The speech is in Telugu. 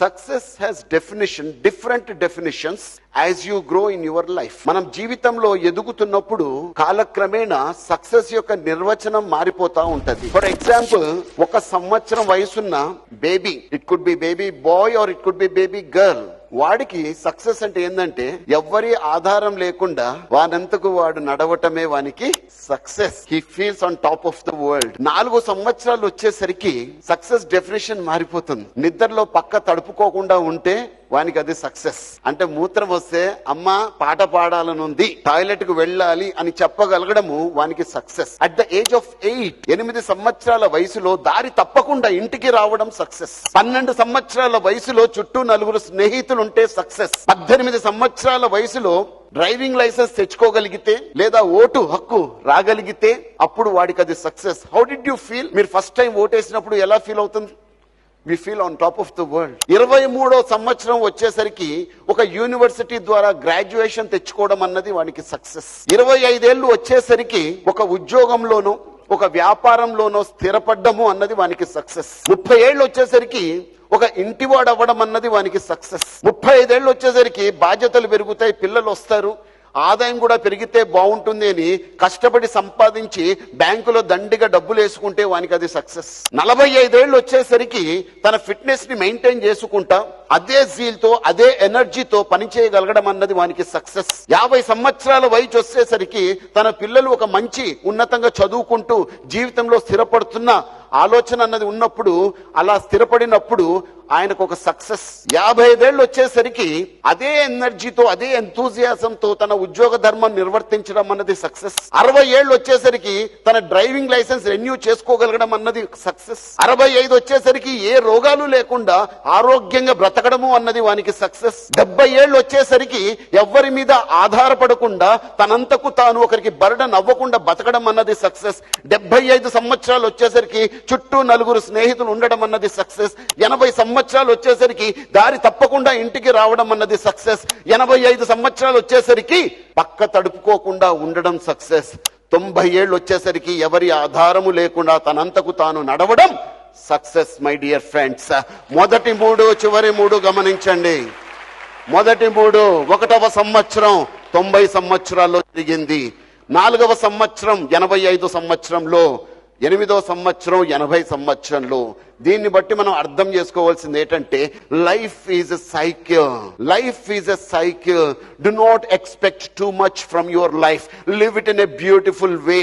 Success has definition different definitions as you grow in your life మనం జీవితంలో ఎదుగుతున్నప్పుడు కాలక్రమేణా సక్సెస్ యొక్క నిర్వచనం మారిపోతా ఉంటది. ఫర్ ఎగ్జాంపుల్ ఒక సంవత్సరం వయసున్న baby it could be baby boy or it could be baby girl వాడికి సక్సెస్ అంటే ఏంటంటే ఎవ్వరి ఆధారం లేకుండా వానంతకు వాడు నడవటమే వానికి success he feels on top of the world నాలుగు సంవత్సరాలు వచ్చేసరికి సక్సెస్ డెఫినేషన్ మారిపోతుంది. నిద్రలో పక్క తడుపుకోకుండా ఉంటే వానికి అది సక్సెస్. అంటే మూత్రం వస్తే అమ్మ పాట పాడాలనుంది టాయిలెట్కు వెళ్ళాలి అని చెప్పగలగడము వానికి success. At the age of eight ఎనిమిది సంవత్సరాల వయసులో దారి తప్పకుండా ఇంటికి రావడం సక్సెస్. పన్నెండు సంవత్సరాల వయసులో చుట్టూ నలుగురు స్నేహితులు ఉంటే సక్సెస్. పద్దెనిమిది సంవత్సరాల వయసులో డ్రైవింగ్ లైసెన్స్ తెచ్చుకోగలిగితే లేదా ఓటు హక్కు రాగలిగితే అప్పుడు వాడికి అది success. How did you feel మీరు ఫస్ట్ టైం ఓటేసినప్పుడు ఎలా ఫీల్ అవుతుంది? We feel on top of the world ఇరవై మూడో సంవత్సరం వచ్చేసరికి ఒక యూనివర్సిటీ ద్వారా గ్రాడ్యుయేషన్ తెచ్చుకోవడం అన్నది వానికి సక్సెస్. ఇరవై ఐదేళ్ళు వచ్చేసరికి ఒక ఉద్యోగంలోనో ఒక వ్యాపారంలోనో స్థిరపడ్డము అన్నది వానికి సక్సెస్. ముప్పై ఏళ్ళు వచ్చేసరికి ఒక ఇంటివాడు అవ్వడం అన్నది వానికి సక్సెస్. ముప్పై ఐదేళ్ళు వచ్చేసరికి బాధ్యతలు పెరుగుతాయి పిల్లలు వస్తారు ఆదాయం కూడా పెరిగితే బాగుంటుంది అని కష్టపడి సంపాదించి బ్యాంకులో దండిగా డబ్బులు వేసుకుంటే వానికి అది సక్సెస్. నలభై ఐదేళ్ళు వచ్చేసరికి తన ఫిట్నెస్ని మెయింటైన్ చేసుకుంటా అదే జీల్తో అదే ఎనర్జీతో పనిచేయగలగడం అన్నది వానికి సక్సెస్. యాభై సంవత్సరాల వయసు వచ్చేసరికి తన పిల్లలు ఒక మంచి ఉన్నతంగా చదువుకుంటూ జీవితంలో స్థిరపడుతున్న ఆలోచన అన్నది ఉన్నప్పుడు అలా స్థిరపడినప్పుడు ఆయనకు ఒక సక్సెస్. యాభై ఐదేళ్ళు వచ్చేసరికి అదే ఎనర్జీతో అదే ఎంతూజియాసంతో తన ఉద్యోగ ధర్మం నిర్వర్తించడం అన్నది సక్సెస్. అరవై ఏళ్ళు వచ్చేసరికి తన డ్రైవింగ్ లైసెన్స్ రెన్యూ చేసుకోగలగడం అన్నది సక్సెస్. అరవై ఐదు వచ్చేసరికి ఏ రోగాలు లేకుండా ఆరోగ్యంగా బ్రతకడము అన్నది వానికి సక్సెస్. డెబ్బై ఏళ్ళు వచ్చేసరికి ఎవ్వరి మీద ఆధారపడకుండా తనంతకు తాను ఒకరికి బర్డన్ అవ్వకుండా బతకడం అన్నది సక్సెస్. డెబ్బై ఐదు సంవత్సరాలు వచ్చేసరికి చుట్టూ నలుగురు స్నేహితులు ఉండడం అన్నది సక్సెస్. ఎనభై సంవత్సరాలు వచ్చేసరికి దారి తప్పకుండా ఇంటికి రావడం అన్నది సక్సెస్. ఎనభై ఐదు సంవత్సరాలు వచ్చేసరికి పక్క తడుపుకోకుండా ఉండడం సక్సెస్. తొంభై ఏళ్ళు వచ్చేసరికి ఎవరి ఆధారము లేకుండా తనంతకు తాను నడవడం సక్సెస్ మై డియర్ ఫ్రెండ్స్. మొదటి మూడు చివరి మూడు గమనించండి. మొదటి మూడు ఒకటవ సంవత్సరం తొంభై సంవత్సరాల్లో జరిగింది. నాలుగవ సంవత్సరం ఎనభై ఐదు సంవత్సరంలో ఎనిమిదో సంవత్సరం ఎనభై సంవత్సరంలో దీన్ని బట్టి మనం అర్థం చేసుకోవాల్సింది ఏంటంటే life is a cycle life is a cycle do not expect too much from your life live it in a beautiful way